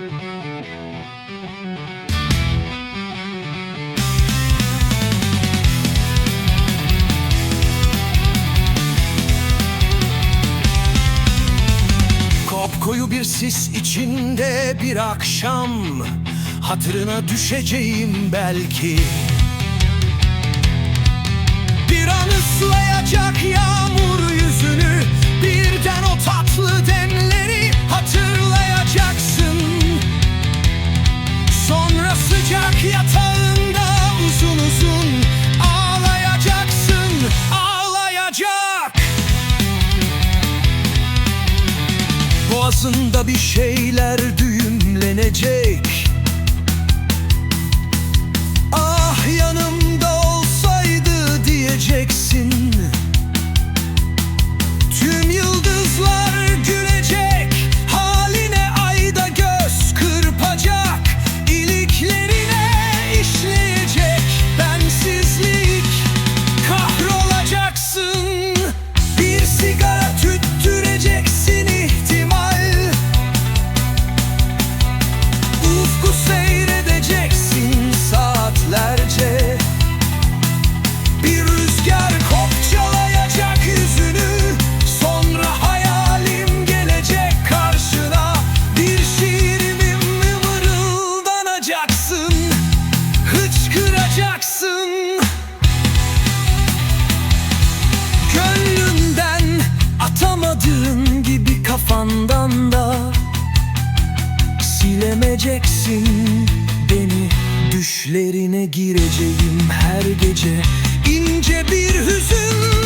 Kopkoyu bir sis içinde bir akşam Hatırına düşeceğim belki Boğazında bir şeyler düğümlenecek mırıldanacaksın Hıçkıracaksın. Gönlünden atamadığın gibi kafandan da Silemeyeceksin beni. Düşlerine gireceğim her gece. İnce bir hüzün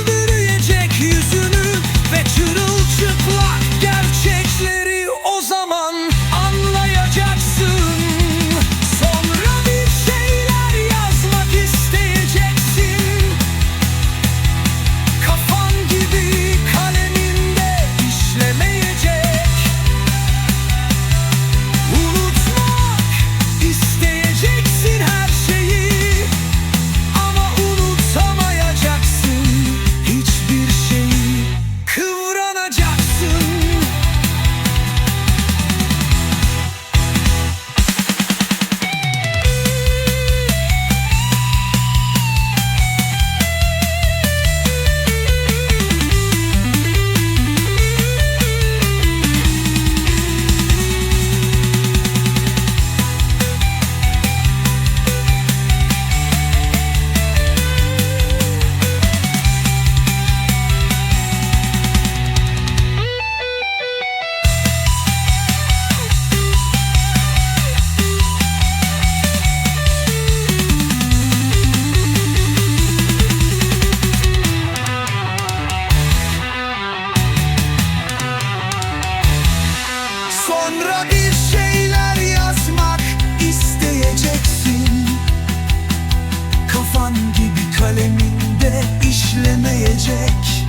Kafan gibi kaleminde işlemeyecek.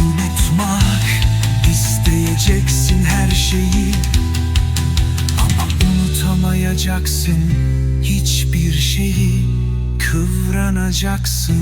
Unutmak isteyeceksin her şeyi. Ama unutamayacaksın hiçbir şeyi. Kıvranacaksın